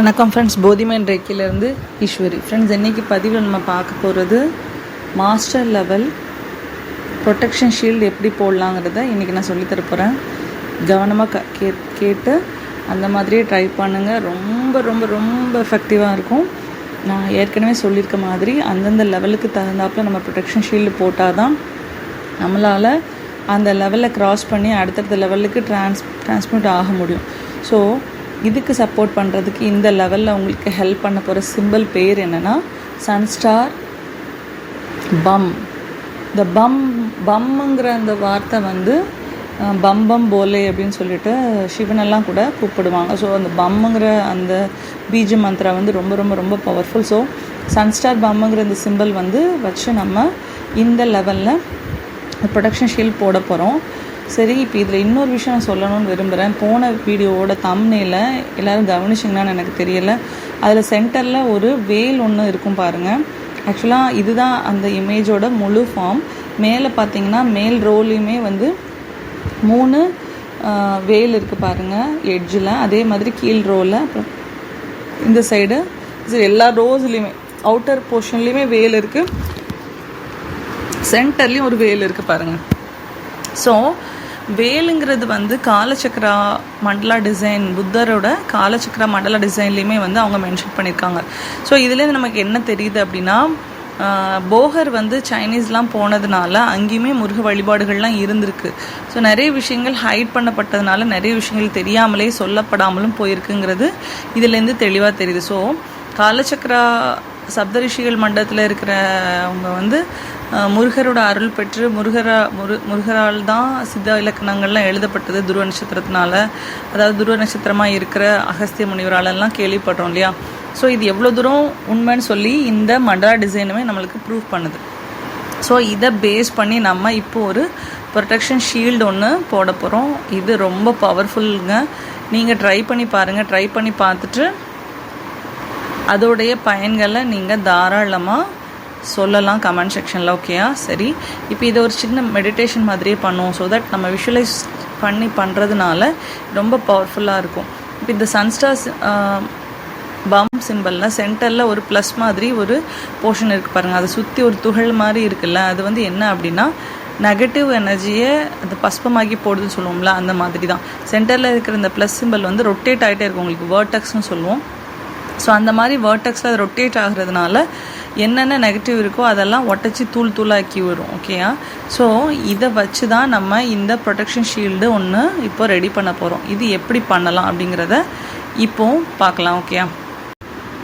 வணக்கம் ஃப்ரெண்ட்ஸ் போதிமன் ரேக்கிலேருந்து ஈஸ்வரி. ஃப்ரெண்ட்ஸ் இன்றைக்கி பதிவில் நம்ம பார்க்க போகிறது மாஸ்டர் லெவல் ப்ரொடெக்ஷன் ஷீல்டு எப்படி போடலாங்கிறத இன்றைக்கி நான் சொல்லித்தர போகிறேன் கவனமாக க கே கேட்டு அந்த மாதிரியே ட்ரை பண்ணுங்கள் ரொம்ப ரொம்ப ரொம்ப எஃபெக்டிவாக இருக்கும். நான் ஏற்கனவே சொல்லியிருக்க மாதிரி அந்தந்த லெவலுக்கு தகுந்தாப்பில் நம்ம ப்ரொடெக்ஷன் ஷீல்டு போட்டால் தான் நம்மளால் அந்த லெவலில் க்ராஸ் பண்ணி அடுத்தடுத்த லெவலுக்கு ட்ரான்ஸ் ட்ரான்ஸ்மிட் ஆக முடியும். ஸோ இதுக்கு சப்போர்ட் பண்ணுறதுக்கு இந்த லெவலில் உங்களுக்கு ஹெல்ப் பண்ண போகிற சிம்பிள் பேர் என்னென்னா சன்ஸ்டார் பம் இந்த பம் பம்முங்கிற அந்த வார்த்தை வந்து பம்பம் போலே அப்படின்னு சொல்லிட்டு சிவனெல்லாம் கூட கூப்பிடுவாங்க. ஸோ அந்த பம்முங்கிற அந்த பீஜ மந்திரா வந்து ரொம்ப ரொம்ப ரொம்ப பவர்ஃபுல் ஸோ சன்ஸ்டார் பம்முங்கிற இந்த சிம்பிள் வந்து வச்சு நம்ம இந்த லெவலில் ப்ரொடக்ஷன் ஷீல்ட் போட போகிறோம் சரி இப்போ இதில் இன்னொரு விஷயம் நான் சொல்லணும்னு விரும்புகிறேன் போன வீடியோவோட தம்னையில் எல்லோரும் கவனிச்சிங்கன்னு எனக்கு தெரியல. அதில் சென்டரில் ஒரு வேல் ஒன்று இருக்கும் பாருங்கள் ஆக்சுவலாக இதுதான் அந்த இமேஜோட முழு ஃபார்ம் மேலே பார்த்தீங்கன்னா மேல் ரோலையுமே வந்து மூணு வேல் இருக்குது பாருங்கள் எட்ஜில் அதே மாதிரி கீழ் ரோவில் அப்புறம் இந்த சைடு இது எல்லா ரோஸ்லேயுமே அவுட்டர் போர்ஷன்லேயுமே வேல் இருக்குது சென்டர்லேயும் ஒரு வேல் இருக்குது பாருங்கள் ஸோ வேலுங்கிறது வந்து காலச்சக்கரா மண்டலா டிசைன் புத்தரோட காலச்சக்கரா மண்டலா டிசைன்லேயுமே வந்து அவங்க மென்ஷன் பண்ணியிருக்காங்க ஸோ இதுலேருந்து நமக்கு என்ன தெரியுது அப்படின்னா போகர் வந்து சைனீஸ்லாம் போனதுனால அங்கேயுமே முருக வழிபாடுகள்லாம் இருந்திருக்கு. ஸோ நிறைய விஷயங்கள் ஹைட் பண்ணப்பட்டதுனால நிறைய விஷயங்கள் தெரியாமலே சொல்லப்படாமலும் போயிருக்குங்கிறது இதுலேருந்து தெளிவாக தெரியுது. ஸோ காலச்சக்கரா சப்தரிஷிகள் மண்டலத்தில் இருக்கிறவங்க வந்து முருகரோட அருள் பெற்று முருகரா முரு முருகரால் தான் சித்த இலக்கணங்கள்லாம் எழுதப்பட்டது துருவ நட்சத்திரத்தினால. அதாவது துருவ நட்சத்திரமாக இருக்கிற அகஸ்திய முனிவராலெல்லாம் கேள்விப்படுறோம் இல்லையா? ஸோ இது எவ்வளோ தூரம் உண்மைன்னு சொல்லி இந்த மண்டலா டிசைனுமே நம்மளுக்கு ப்ரூவ் பண்ணுது. ஸோ இதை பேஸ் பண்ணி நம்ம இப்போ ஒரு ப்ரொடெக்ஷன் ஷீல்டு ஒன்று போட போகிறோம் இது ரொம்ப பவர்ஃபுல்லுங்க நீங்கள் ட்ரை பண்ணி பாருங்கள் ட்ரை பண்ணி பார்த்துட்டு அதோடைய பயன்களை நீங்கள் தாராளமாக சொல்லலாம் கமெண்ட் செக்ஷனில் ஓகேயா சரி. இப்போ இதை ஒரு சின்ன மெடிடேஷன் மாதிரியே பண்ணுவோம். ஸோ தட் நம்ம விஷுவலைஸ் பண்ணி பண்ணுறதுனால ரொம்ப பவர்ஃபுல்லாக இருக்கும். இப்போ இந்த சன்ஸ்டார்ஸ் பம் சிம்பிளில் சென்டரில் ஒரு ப்ளஸ் மாதிரி ஒரு போர்ஷன் இருக்குது பாருங்கள் அதை சுற்றி ஒரு துகள் மாதிரி இருக்குல்ல? அது வந்து என்ன அப்படின்னா நெகட்டிவ் எனர்ஜியை அது பஸ்பமாக்கி போடுதுன்னு சொல்லுவோம்ல அந்த மாதிரி தான். சென்டரில் இருக்கிற இந்த ப்ளஸ் சிம்பிள் வந்து ரொட்டேட் ஆகிட்டே இருக்கும். உங்களுக்கு வேர்டெக்ஸ்னு சொல்லுவோம். ஸோ அந்த மாதிரி வேர்டெக்ஸில் அது ரொட்டேட் ஆகுறதுனால என்னென்ன நெகட்டிவ் இருக்கோ அதெல்லாம் ஒட்டச்சி தூள் தூளாக்கி வரும் ஓகேயா ஸோ இதை வச்சு தான் நம்ம இந்த ப்ரொடெக்ஷன் ஷீல்டு ஒன்று இப்போ ரெடி பண்ண போகிறோம் இது எப்படி பண்ணலாம் அப்படிங்கிறத இப்போ பார்க்கலாம் ஓகேயா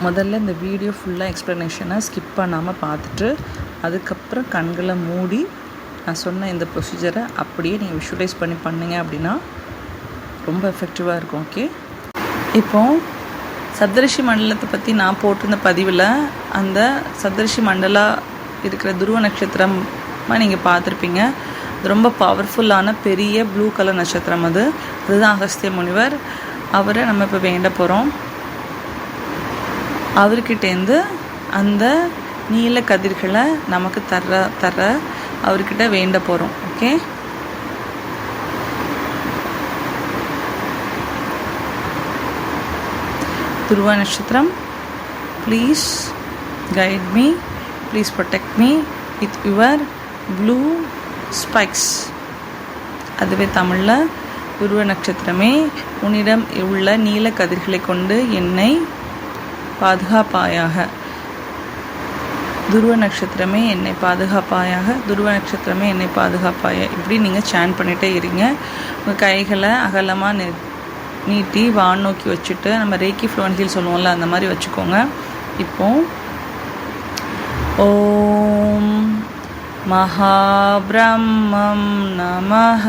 முதல்ல இந்த வீடியோ ஃபுல்லாக எக்ஸ்ப்ளனேஷனை ஸ்கிப் பண்ணாமல் பார்த்துட்டு அதுக்கப்புறம் கண்களை மூடி நான் சொன்ன இந்த ப்ரொசீஜரை அப்படியே நீங்கள் விஷுவலைஸ் பண்ணி பண்ணுங்க அப்படின்னா ரொம்ப எஃபெக்டிவாக இருக்கும் ஓகே இப்போது சப்தரிஷி மண்டலத்தை பற்றி நான் போட்டிருந்த பதிவில் அந்த சப்தரிஷி மண்டலா இருக்கிற துருவ நட்சத்திரமாக நீங்கள் பார்த்துருப்பீங்க. அது ரொம்ப பவர்ஃபுல்லான பெரிய ப்ளூ கலர் நட்சத்திரம் அது. அதுதான் அகஸ்திய முனிவர். அவரை நம்ம இப்போ வேண்ட போகிறோம் அவர்கிட்டேருந்து அந்த நீல கதிர்களை நமக்கு தர்ற தர்ற அவர்கிட்ட வேண்ட போகிறோம் okay Dhruva Natchathiram. Please guide me please protect me with your blue spikes அதுவே தமிழில் துருவ நட்சத்திரமே உன்னிடம் உள்ள நீல கதிர்களை கொண்டு என்னை பாதுகாப்பாயாக. துருவ நட்சத்திரமே என்னை பாதுகாப்பாயாக துருவ நட்சத்திரமே என்னை பாதுகாப்பாய. இப்படி நீங்கள் சேன் பண்ணிகிட்டே இருங்க. உங்கள் கைகளை அகலமாக நெ நீட்டி வான் நோக்கி வச்சுட்டு நம்ம ரேக்கி ஃப்ளூவன்சில் சொல்லுவோம்ல அந்த மாதிரி வச்சுக்கோங்க. இப்போ ஓம் மகாபிரம்மம் நமः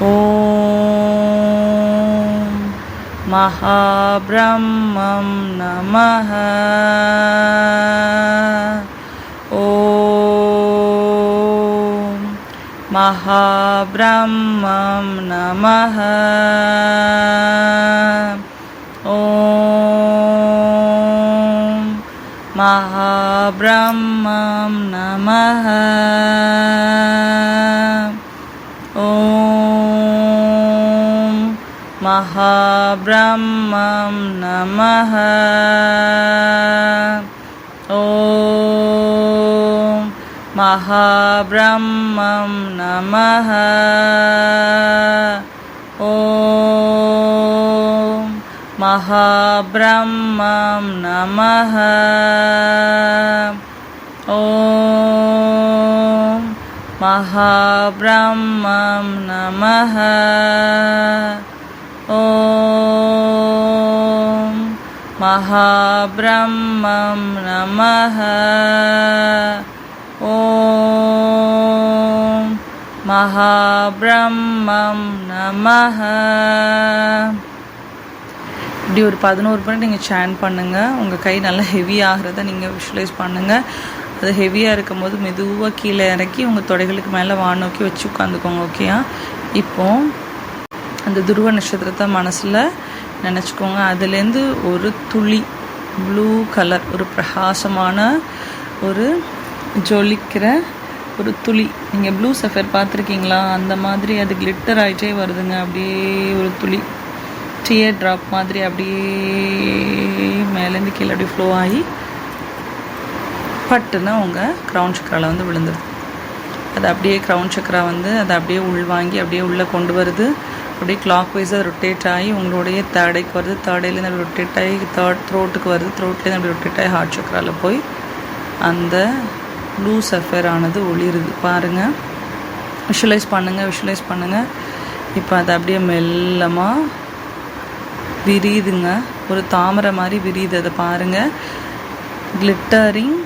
ஓம் மகாபிரம்மம் நமஹ. महाब्रह्मं नमः ॐ महाब्रह्मं नमः ॐ महाब्रह्मं नमः ॐ महाब्रह्मं नमः ॐ महाब्रह्मं नमः ॐ महाब्रह्मं नमः ॐ महाब्रह्मं नमः ॐ மகாபிரம்மம் நமஹ இப்படி ஒரு பதினோரு பண்ணி நீங்கள் சேன் பண்ணுங்கள் உங்கள் கை நல்லா ஹெவி ஆகிறத நீங்கள் விஷுவலைஸ் பண்ணுங்கள் அது ஹெவியாக இருக்கும் போது மெதுவாக கீழே இறக்கி உங்கள் தொடைகளுக்கு மேலே வான் நோக்கி வச்சு உட்காந்துக்கோங்க ஓகேயா இப்போது அந்த துருவ நட்சத்திரத்தை மனசில் நினச்சிக்கோங்க. அதுலேருந்து ஒரு துளி ப்ளூ கலர் ஒரு பிரகாசமான ஒரு ஜொலிக்கிற ஒரு துளி. நீங்கள் ப்ளூ சஃபர் பார்த்துருக்கீங்களா? அந்த மாதிரி அது கிளிட்டர் ஆகிட்டே வருதுங்க. அப்படியே ஒரு துளி. டியர் ட்ராப் மாதிரி அப்படியே மேலேருந்து கீழே அப்படியே ஃப்ளோ ஆகி பட்டுன்னு உங்கள் க்ரௌன் சக்கராவில் வந்து விழுந்துருது அது அப்படியே க்ரௌன் சக்கரா வந்து அதை அப்படியே உள்வாங்கி அப்படியே உள்ளே கொண்டு வருது. அப்படியே கிளாக் வைஸாக ரொட்டேட் ஆகி உங்களுடைய தேர்டைக்கு வருது. தேர்டைலேருந்து அப்படி ரொட்டேட் ஆகி தேர்ட் த்ரோட்டுக்கு வருது. த்ரோட்லேருந்து அப்படி ரொட்டேட் ஆகி ஹார்ட் சக்கராவில் போய் அந்த ப்ளூ சஃபர் ஆனது ஒளிருது. பாருங்கள் விஷுவலைஸ் பண்ணுங்கள் விஷுவலைஸ் பண்ணுங்கள் இப்போ அது அப்படியே மெல்லமாக விரியுதுங்க. ஒரு தாமரை மாதிரி விரியுது. அதை பாருங்கள் கிளிட்டரிங்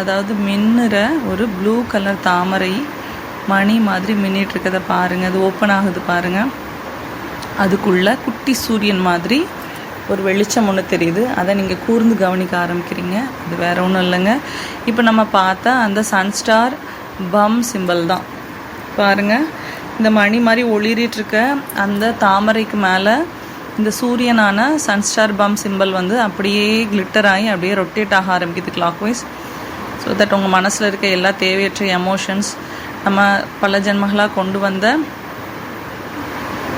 அதாவது மின்னுற ஒரு ப்ளூ கலர் தாமரை மணி மாதிரி மின்னிட்டு இருக்கதை பாருங்கள் அது ஓப்பன் ஆகுது பாருங்கள் அதுக்குள்ளே குட்டி சூரியன் மாதிரி ஒரு வெளிச்சம் ஒன்று தெரியுது. அதை நீங்கள் கூர்ந்து கவனிக்க ஆரம்பிக்கிறீங்க. அது வேற ஒன்றும் இல்லைங்க. இப்போ நம்ம பார்த்தா அந்த சன்ஸ்டார் பம் சிம்பிள் தான். பாருங்கள் இந்த மணி மாதிரி ஒளிரிட்டு இருக்க அந்த தாமரைக்கு மேலே இந்த சூரியனான சன்ஸ்டார் பம் சிம்பிள் வந்து அப்படியே கிளிட்டர் ஆகி அப்படியே ரொட்டேட் ஆக ஆரம்பிக்குது கிளாக் வைஸ் ஸோ தட் உங்கள் மனசில் இருக்க எல்லா தேவையற்ற எமோஷன்ஸ் நம்ம பல ஜென்மங்களாக கொண்டு வந்த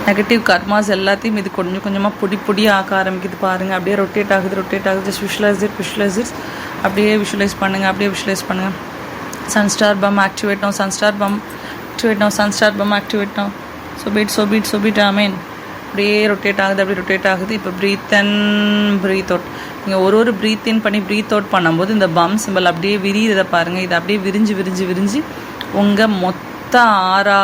நெகட்டிவ் கர்மாஸ் எல்லாத்தையும் இது கொஞ்சம் கொஞ்சமாக பொடி பொடி ஆக்க ஆரம்பிக்குது பாருங்கள் அப்படியே ரொட்டேட் ஆகுது ரொட்டேட் ஆகுது. Just visualise it visualise it அப்படியே விஷுவலைஸ் பண்ணுங்கள் அப்படியே விஷுவலைஸ் பண்ணுங்கள் சன்ஸ்டார் பம் ஆக்டிவேட் நோ சன்ஸ்டார் பம் activate no sunstar bum activate no so be it so be it so be it amen அப்படியே ரொட்டேட் ஆகுது அப்படியே ரொட்டேட் ஆகுது. இப்போ ப்ரீத் அண்ட் ப்ரீத் அவுட் நீங்கள் ஒரு ஒரு ப்ரீத் இன் பண்ணி ப்ரீத் அவுட் பண்ணும்போது இந்த பம் சிம்பிள் அப்படியே விரியிறதை பாருங்கள் இது அப்படியே விரிஞ்சு விரிஞ்சு விரிஞ்சு உங்கள் மொத்த ஆறா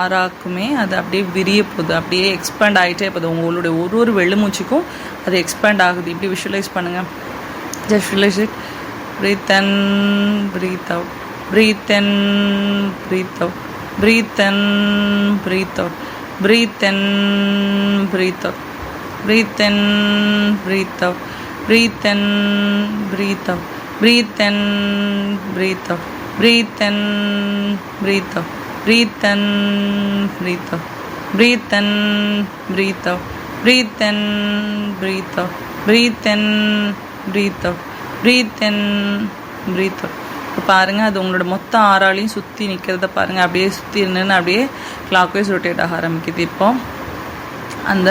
ஆறாக்குமே அது அப்படியே விரிய போகுது. அப்படியே எக்ஸ்பேண்ட் ஆகிட்டே போகுது. உங்களுடைய ஒரு ஒரு வெள்ளுமூச்சுக்கும் அது எக்ஸ்பேண்ட் ஆகுது. இப்படி விஷுவலைஸ் பண்ணுங்கள் just visualise it breathe in breathe out breathe in breathe out breathe in breathe out breathe in breathe out breathe in breathe out breathe in breathe out breathe in breathe out. Breathe in breathe out. Breathe in breathe out breathe in breathe out breathe in breathe out breathe in breathe out breathe in breathe out இப்போ பாருங்கள் அது உங்களோட மொத்த ஆறாலையும் சுற்றி நிற்கிறத பாருங்கள் அப்படியே சுற்றி நின்று அப்படியே கிளாக் வைஸ் ரொட்டேட் ஆக ஆரம்பிக்குது இப்போ. அந்த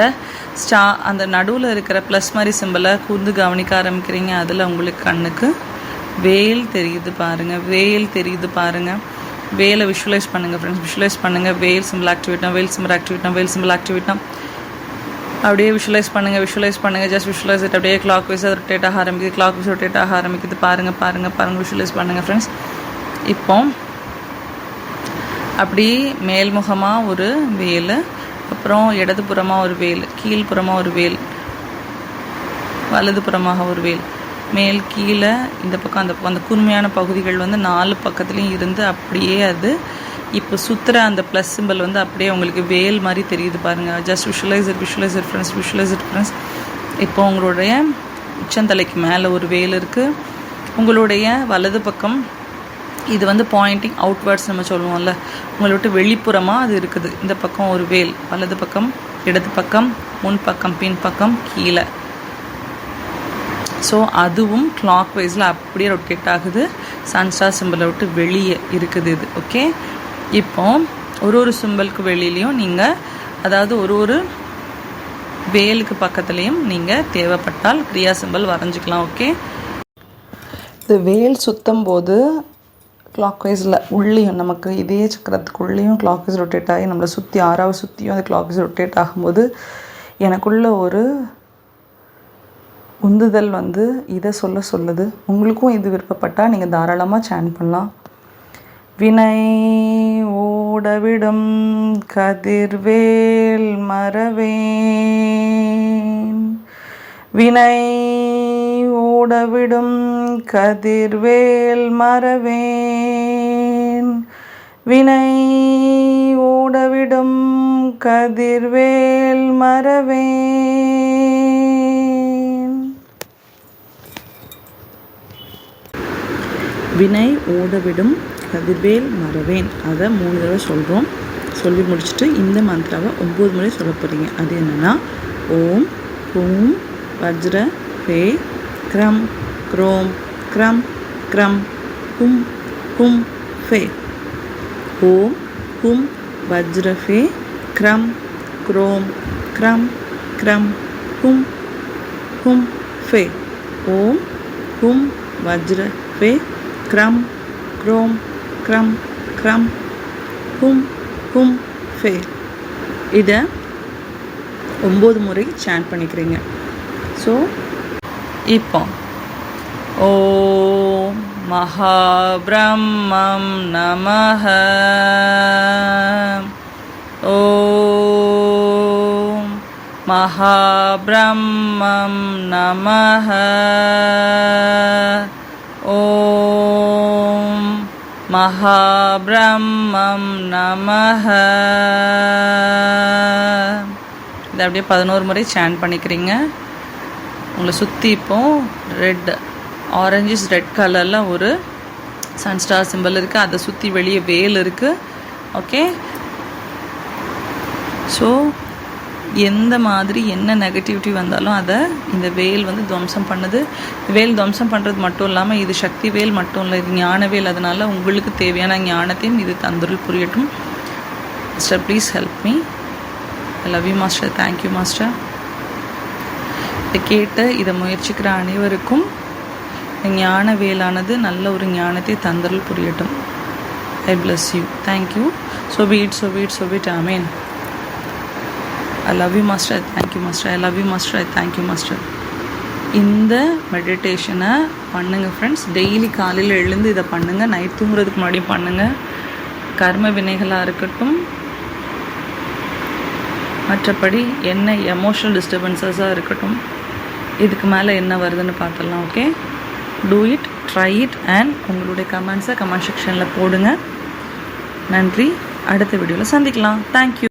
ஸ்டா அந்த நடுவில் இருக்கிற ப்ளஸ் மாதிரி சிம்பிளை கூர்ந்து கவனிக்க ஆரம்பிக்கிறீங்க. அதில் உங்களுக்கு கண்ணுக்கு வேல் தெரியுது பாருங்கள் வேல் தெரியுது பாருங்கள் வேலை விஷுவலைஸ் பண்ணுங்கள் ஃப்ரெண்ட்ஸ் விஷுவலைஸ் பண்ணுங்கள் வேல் சிம்பிள் ஆக்டிவேட்னா வேல் சிம்பிள் ஆக்டிவேட்னா வேல் சிம்பிள் ஆக்டிவேட்னா அப்படியே விஷுவலைஸ் பண்ணுங்கள் விஷுவலைஸ் பண்ணுங்கள் ஜஸ்ட் விஷுவலைஸ் இட் அப்படியே கிளாக் வைஸ் ரொட்டேட் ஆக ஆரம்பிக்குது. கிளாக் வைஸ் ரொட்டேட் ஆக ஆரம்பிக்குது. பாருங்கள் பாருங்கள் பாருங்கள் விஷுவலைஸ் பண்ணுங்கள் ஃப்ரெண்ட்ஸ் இப்போ அப்படி மேல்முகமாக ஒரு வேல் அப்புறம் இடதுபுறமாக ஒரு வேல் கீழ்ப்புறமாக ஒரு வேல் வலதுபுறமாக ஒரு வேல் மேல் கீழே இந்த பக்கம் அந்த அந்த கூர்மையான பகுதிகள் வந்து நாலு பக்கத்துலேயும் இருந்து அப்படியே அது இப்போ சுற்றுற அந்த ப்ளஸ் சிம்பிள் வந்து அப்படியே உங்களுக்கு வேல் மாதிரி தெரியுது பாருங்கள் just visualise visualiser visualise friends visualise friends இப்போ உங்களுடைய உச்சந்தலைக்கு மேலே ஒரு வேல் இருக்குது உங்களுடைய வலது பக்கம் இது வந்து பாயிண்டிங் அவுட்வேர்ட்ஸ் நம்ம சொல்லுவோம்ல. உங்களை விட்டு வெளிப்புறமாக அது இருக்குது. இந்த பக்கம் ஒரு வேல் வலது பக்கம் இடது பக்கம் முன் பக்கம் பின் பக்கம் கீழே. ஸோ அதுவும் கிளாக் வைஸில் அப்படியே ரொட்டேட் ஆகுது. சன்ஸ்டார் சிம்பிளை விட்டு வெளியே இருக்குது இது ஓகே இப்போ ஒரு ஒரு சிம்பிளுக்கு வெளியிலையும் நீங்கள் அதாவது ஒரு ஒரு வேலுக்கு பக்கத்துலேயும் நீங்கள் தேவைப்பட்டால் கிரியா சிம்பல் வரைஞ்சிக்கலாம் ஓகே இது வேல் சுற்றும் போது கிளாக் வைஸில் உள்ளேயும் நமக்கு இதே சக்கரத்துக்கு உள்ளேயும் கிளாக் வைஸ் ரொட்டேட் ஆகி நம்மளை சுற்றி ஆறாவது சுற்றியும் அந்த கிளாக் வைஸ் ரொட்டேட் ஆகும்போது எனக்குள்ள ஒரு உந்துதல் வந்து இதை சொல்ல சொல்லுது. உங்களுக்கும் இது விருப்பப்பட்டால் நீங்கள் தாராளமாக சேன் பண்ணலாம். வினை ஓடவிடும் கதிர்வேல் மறவேன். வினை ஓடவிடும் கதிர்வேல் மறவேன். வினை ஓடவிடும் கதிர்வேல் மறவேன். வினை ஓடவிடும் கதிர்வேல் மறவேன். அதை மூணு தடவை சொல்கிறோம் சொல்லி முடிச்சுட்டு இந்த மந்திராவை ஒம்பது முறை சொல்ல போகிறீங்க அது என்னென்னா ஓம் பூம் வஜ்ர ஹே க்ரம் க்ரோம் க்ரம் க்ரம் ஹும் ஹும் ஃபே. ஓம் ஹும் வஜ்ர ஃபே க்ரம் க்ரோம் க்ரம் க்ரம் ஹும் ஹும் ஃபே. ஓம் ஹும் வஜ்ர ஃபே க்ரம் க்ரோம் க்ரம் க்ரம் ஹும் ஹும் ஃபே. இதை ஒம்பது முறை சேன் பண்ணிக்கிறீங்க. ஸோ இப்போ ஓ மகாபிரம்மம் நமः ஓம் மகாபிரம்மம் நமஹ. ஓம் மகாபிரம்மம் நமः இதை அப்படியே பதினோரு முறை சேன் பண்ணிக்கிறீங்க. உங்களை சுற்றி இப்போ ரெட் ஆரஞ்சிஸ் ரெட் கலரில் ஒரு சன்ஸ்டார் சிம்பிள் இருக்குது அதை சுற்றி வெளியே வேல் இருக்குது ஓகே ஸோ எந்த மாதிரி என்ன நெகட்டிவிட்டி வந்தாலும் அதை இந்த வேல் வந்து துவம்சம் பண்ணுது. வேல் துவம்சம் பண்ணுறது மட்டும் இல்லாமல் இது சக்தி வேல் மட்டும் இல்லை இது ஞான வேல். அதனால் உங்களுக்கு தேவையான ஞானத்தையும் இது தந்தருள் புரியட்டும். Master please help me I love you master thank you master இதை கேட்டு இதை முயற்சிக்கிற அனைவருக்கும் ஞான வேலானது நல்ல ஒரு ஞானத்தை தந்தருள் புரியட்டும். I bless you thank you so be it so be it so be it amen I love you master I thank you master I love you master I thank you master இந்த மெடிடேஷனை பண்ணுங்கள் friends daily காலையில் எழுந்து இதை பண்ணுங்கள் night தூங்குறதுக்கு முன்னாடி பண்ணுங்கள் கர்ம வினைகளாக இருக்கட்டும். மற்றபடி என்ன எமோஷனல் டிஸ்டர்பன்சஸாக இருக்கட்டும். இதுக்கு மேலே என்ன வருதுன்னு பார்த்துடலாம் okay do it try it and உங்களுடைய கமெண்ட்ஸை கமெண்ட் செக்ஷனில் போடுங்க. நன்றி. அடுத்த வீடியோவில் சந்திக்கலாம். தேங்க்யூ